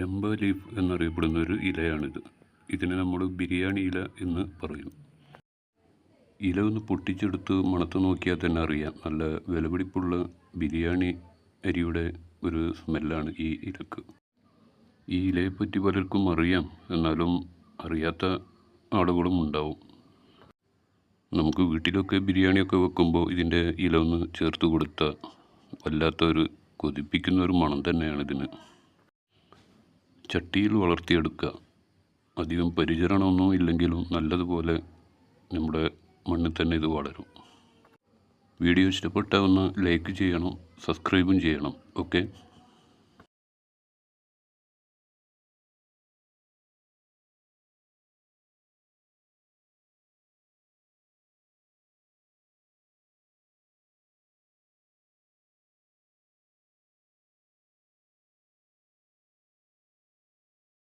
Rambha leaf എന്നറിയപ്പെടുന്ന ഒരു ഇലയാണിത്. ഇതിനെ നമ്മൾ ബിരിയാണി ഇല എന്ന് പറയും. ഇല ഒന്ന് പൊട്ടിച്ചെടുത്ത് മണത്ത് നോക്കിയാൽ തന്നെ അറിയാം. നല്ല വിലപിടിപ്പുള്ള ബിരിയാണി അരിയുടെ ഒരു സ്മെല്ലാണ് ഈ ഇലക്ക്. ഈ ഇലയെപ്പറ്റി പലർക്കും അറിയാം. എന്നാലും അറിയാത്ത ആളുകളും ഉണ്ടാവും. നമുക്ക് വീട്ടിലൊക്കെ ബിരിയാണിയൊക്കെ വെക്കുമ്പോൾ ഇതിന്റെ ഇല ഒന്ന് ചേർത്ത് കൊടുത്താൽ വല്ലാത്ത ഒരു കൊതിപ്പിക്കുന്ന ഒരു മണം തന്നെയാണ് ഇതിന് ചട്ടിയിൽ വളർത്തിയെടുക്കുക. അധികം പരിചരണമൊന്നും ഇല്ലെങ്കിലും നല്ലതുപോലെ നമ്മുടെ മണ്ണിൽ തന്നെ ഇത് വളരും. വീഡിയോ ഇഷ്ടപ്പെട്ടാൽ ഒന്ന് ലൈക്ക് ചെയ്യണം സബ്സ്ക്രൈബും ചെയ്യണം. ഓക്കെ?